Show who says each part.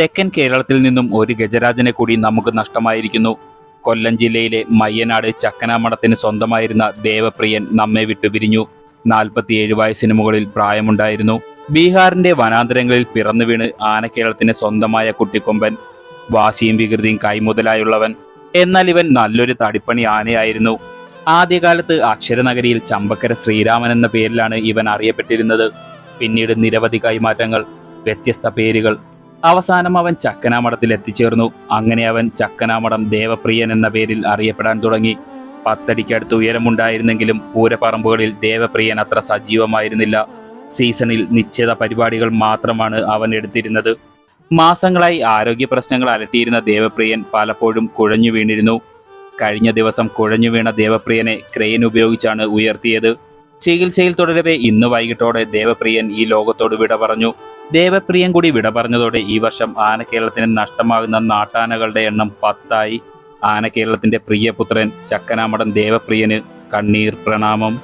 Speaker 1: തെക്കൻ കേരളത്തിൽ നിന്നും ഒരു ഗജരാജനെ കൂടി നമുക്ക് നഷ്ടമായിരിക്കുന്നു. കൊല്ലം ജില്ലയിലെ മയ്യനാട് ചക്കനാമഠത്തിന് സ്വന്തമായിരുന്ന ദേവപ്രിയൻ നമ്മെ വിട്ടുപിരിഞ്ഞു. നാൽപ്പത്തിയേഴ് വയസ്സിന് മുകളിൽ പ്രായമുണ്ടായിരുന്നു. ബീഹാറിന്റെ വനാന്തരങ്ങളിൽ പിറന്നു വീണ് ആനക്കേരളത്തിന് സ്വന്തമായ കുട്ടിക്കൊമ്പൻ വാശിയും വികൃതിയും കൈമുതലായുള്ളവൻ. എന്നാൽ ഇവൻ നല്ലൊരു തടിപ്പണി ആനയായിരുന്നു. ആദ്യകാലത്ത് അക്ഷരനഗരിയിൽ ചമ്പക്കര ശ്രീരാമൻ എന്ന പേരിലാണ് ഇവൻ അറിയപ്പെട്ടിരുന്നത്. പിന്നീട് നിരവധി കൈമാറ്റങ്ങൾ വ്യത്യസ്ത പേരുകൾ അവസാനം അവൻ ചക്കനാമഠത്തിൽ എത്തിച്ചേർന്നു. അങ്ങനെ അവൻ ചക്കനാമഠം ദേവപ്രിയൻ എന്ന പേരിൽ അറിയപ്പെടാൻ തുടങ്ങി. പത്തടിക്കടുത്ത് ഉയരമുണ്ടായിരുന്നെങ്കിലും പൂരപ്പറമ്പുകളിൽ ദേവപ്രിയൻ അത്ര സജീവമായിരുന്നില്ല. സീസണിൽ നിശ്ചിത പരിപാടികൾ മാത്രമാണ് അവൻ എടുത്തിരുന്നത്. മാസങ്ങളായി ആരോഗ്യ പ്രശ്നങ്ങൾ അലട്ടിയിരുന്ന ദേവപ്രിയൻ പലപ്പോഴും കുഴഞ്ഞു വീണിരുന്നു. കഴിഞ്ഞ ദിവസം കുഴഞ്ഞു വീണ ദേവപ്രിയനെ ക്രെയിൻ ഉപയോഗിച്ചാണ് ഉയർത്തിയത്. ചികിത്സയിൽ തുടരവെ ഇന്ന് വൈകിട്ടോടെ ദേവപ്രിയൻ ഈ ലോകത്തോട് വിട പറഞ്ഞു. ദേവപ്രിയൻ കൂടി വിട പറഞ്ഞതോടെ ഈ വർഷം ആനക്കേരളത്തിന് നഷ്ടമാകുന്ന നാട്ടാനകളുടെ എണ്ണം പത്തായി. ആനക്കേരളത്തിന്റെ പ്രിയപുത്രൻ ചക്കനാമടൻ ദേവപ്രിയന് കണ്ണീർ പ്രണാമം.